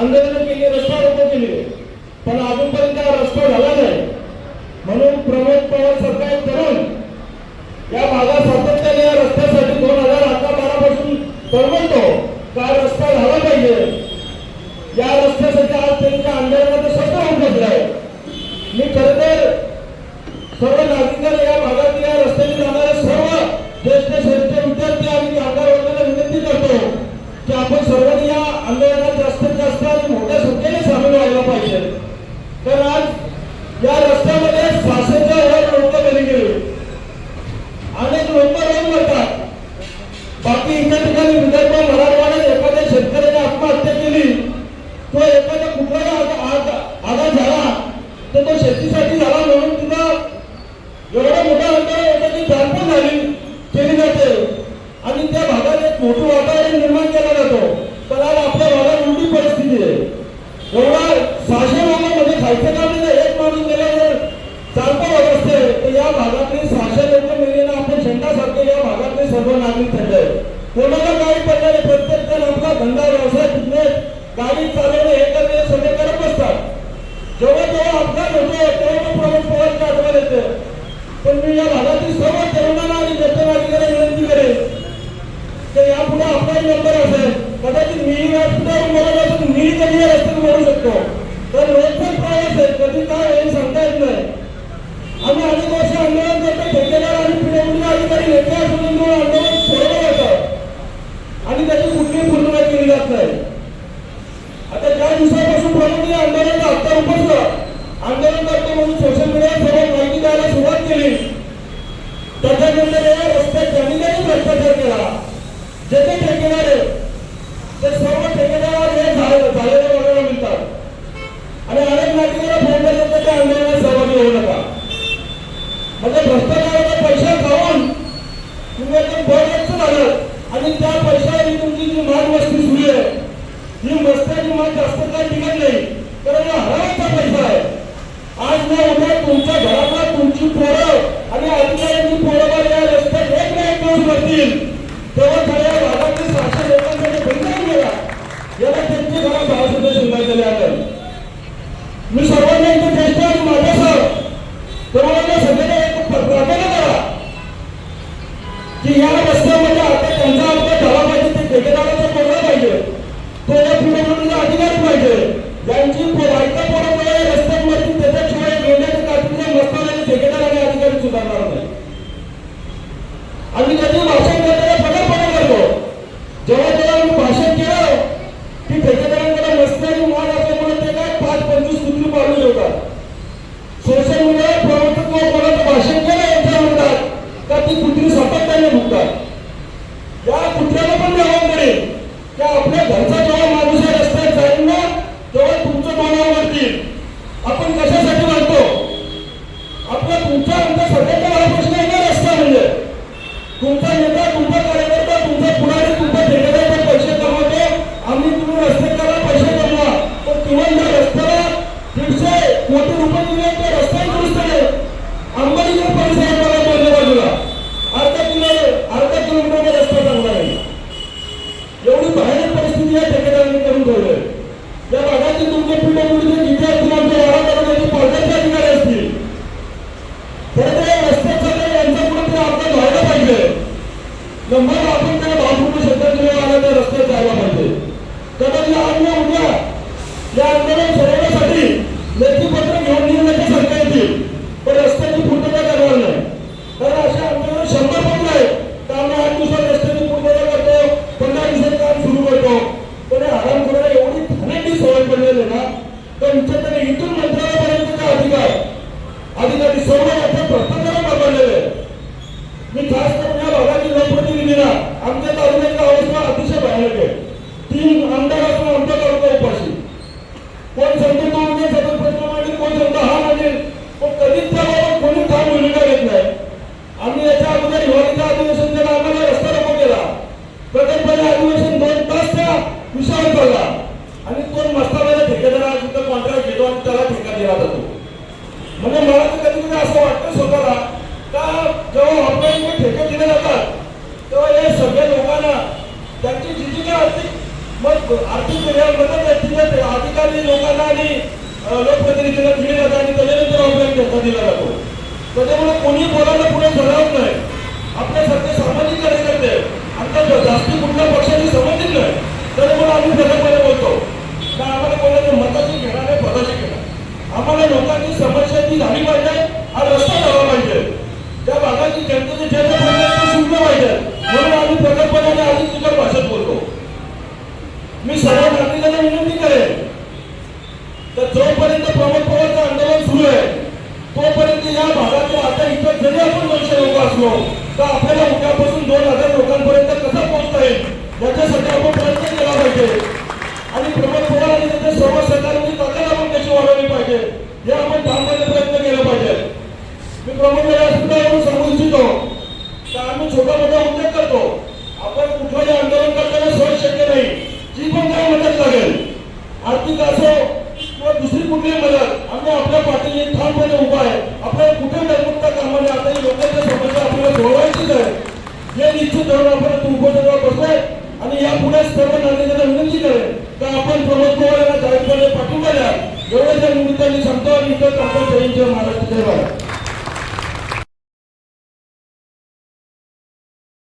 आंदोलन रस्ता पण अजूनपर्यंत रस्ता झाला नाही. म्हणून प्रमोद पवार सरकार या भागात सातत्याने या रस्त्यासाठी दोन हजार अकरा बारा पासून तळमळतो का रस्ता झाला पाहिजे? या रस्त्यासाठी आज त्यांच्या आंदोलनाचं सत्र होऊन मी खरं तर सर्व नागरिकांना या भागात सर्वांवर मागणी पडलंय कोणाला काय पडलं प्रत्येक जण आमचा धंदा व्यवसाय बिझनेस गाडी चालवणं हे करणे सगळे करत असतात जेव्हा जेव्हा अपघात होतो तेव्हा प्रमुख पवारच्या आठवण येते? पण मी या भागातील सर्व तरुणांना आणि दत्तवादीकडे विनंती करेन. तर यापुढे आपला नंबर असेल. कदाचित मी राष्ट्रपती मी कधी रस्त्यात म्हणू शकतो. तर लोकसभा प्रवास कधी काय वापरतो आंदोलन करतो म्हणून सोशल मीडियावर सर्वात माहिती द्यायला सुरुवात केली. त्याच्यानंतर या रस्त्यात जमिनीने भ्रष्टाचार केला. जे ते ठेकेदार ते सर्व ठेकेदार हे झालेले बघायला मिळतात. आणि अनेक नागरिकांना फोन करतात त्या आंदोलनात सहभागी होऊ नका. म्हणजे भ्रष्टाचाराचा पैसा खाऊन तुम्ही एकदम बळच झालं आणि त्या पैशावर तुमची जी माल मस्ती सुरू आहे ही मस्त्याची माल जास्त काय टिकत नाही. कारण हवाचा पैसा आहे. आज ना उद्या तुमच्या घरातला तुमची पोरं आणि अधिकाऱ्यांची पोरं या रस्त्यात एक ना एक तेव्हा नंबर आपण त्या बाथरूमला सध्या केला विसरतोला आणि कोण मस्तावाला ठेकेदार तिथं कॉन्ट्रॅक्ट घेतो आणि त्याला ठेका दिला जातो? म्हणजे मला तर कधी कधी असं वाटतं स्वतःला का जेव्हा ऑनलाईन ठेके दिले जातात तेव्हा हे सगळ्या लोकांना त्यांची जी जी काय आर्थिक मग आर्थिक मदत तिथे अधिकारी लोकांना आणि लोकप्रतिनिधीला दिली जातात आणि त्याच्यानंतर ऑनलाईन ठेका दिला जातो. त्याच्यामुळे कोणी बोलायला पुढे सरावत नाही. लोक तर आपल्याला उद्यापासून दोन हजार लोकांपर्यंत कसं पोहोचता येईल याच्यासाठी आपण प्रयत्न केला पाहिजे. आणि प्रमोद पवार आणि त्याच्या सर्व सरकारची ताकद आपण कशी वाढवली पाहिजे. हे आपण ठामपणे प्रयत्न केला पाहिजे. मी प्रमोद सुद्धा एवढं सांगू इच्छितो की आम्ही छोटा मोठा उद्योग करतो. आपण कुठलंही आंदोलन करताना सहज शक्य नाही. जी पण काय मदत लागेल आर्थिक असो किंवा दुसरी कुठलीही मदत आम्ही आपल्या पाठीने ठामपणे उभा आहे. आपल्याला कुठे डरमुक्ता कामाने आता ही लोकांच्या समस्या आपल्याला सोडवायचीच हे निश्चित धरून आपण तुमच्या बसलोय आणि या यापुढे सर्व नागरिकांना विनंती करेल का आपण प्रमोद पवार यांना जाहीरपणे पाठिंबा द्या एवढ्याच्या निमित्ताने सांगतो आणि इतर महाराष्ट्र जय